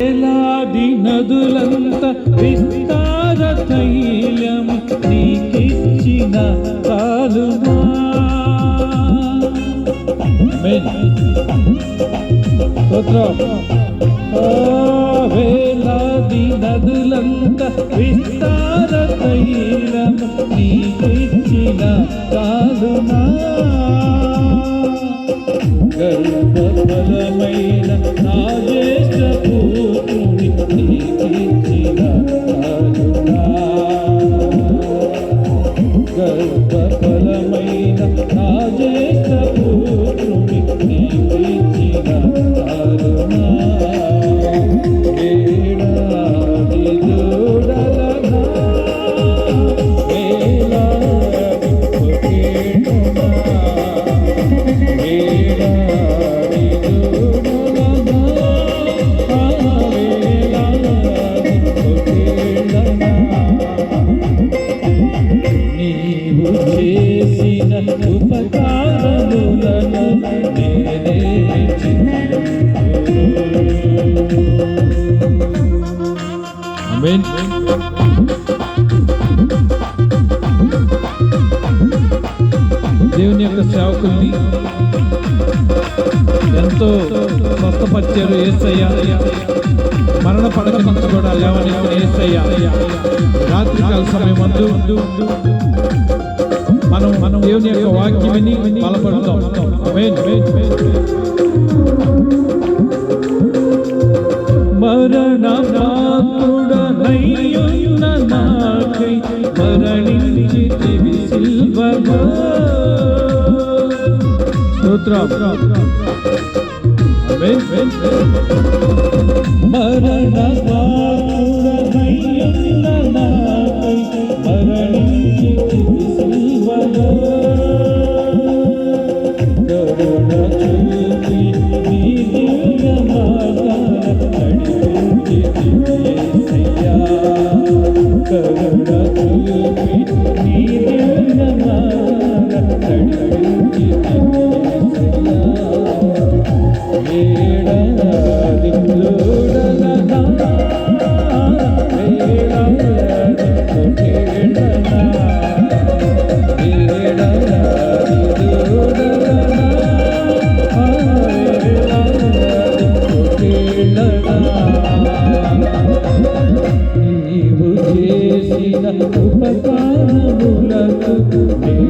వేలాది నదులంత విస్తార తైలం నీకిచ్చిన కాలుమా వేలాది నదులంత విస్తార తైలం నీకిచ్చిన కాలుమా గర్భఫలమైన నా ఆమేన్ దేవుని యొక్క సేవకుల్ని ఎంతో స్వస్థపరిచారు ఏసయ్య. మరణ పడక నుంచి కూడా లేవని ఏసయ్య. రాత్రి కాల సమయం అందు మనం మనం దేవుని యొక్క వాక్యం బలపడతాం. మరణ పాత్రుడనయ్యున్న నాకై మరణించితివి సిల్వగా. స్తోత్రం. మరణ ఉపకారం Música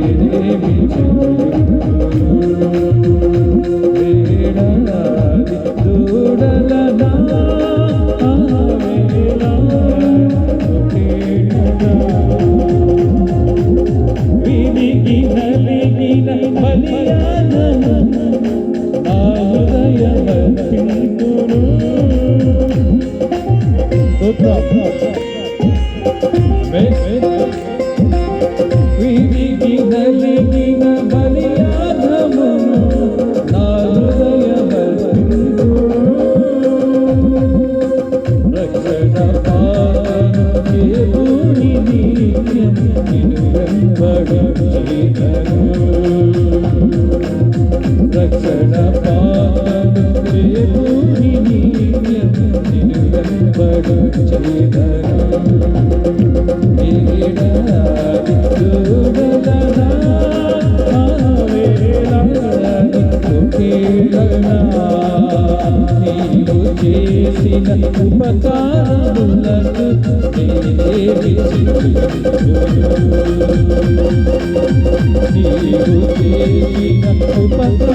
చేసిన ఉపకారములకు నీవు చేసిన ఉపకారములకు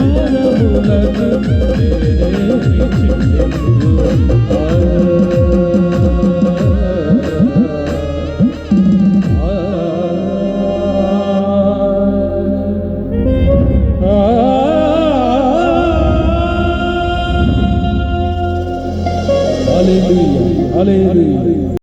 Hallelujah. Hallelujah.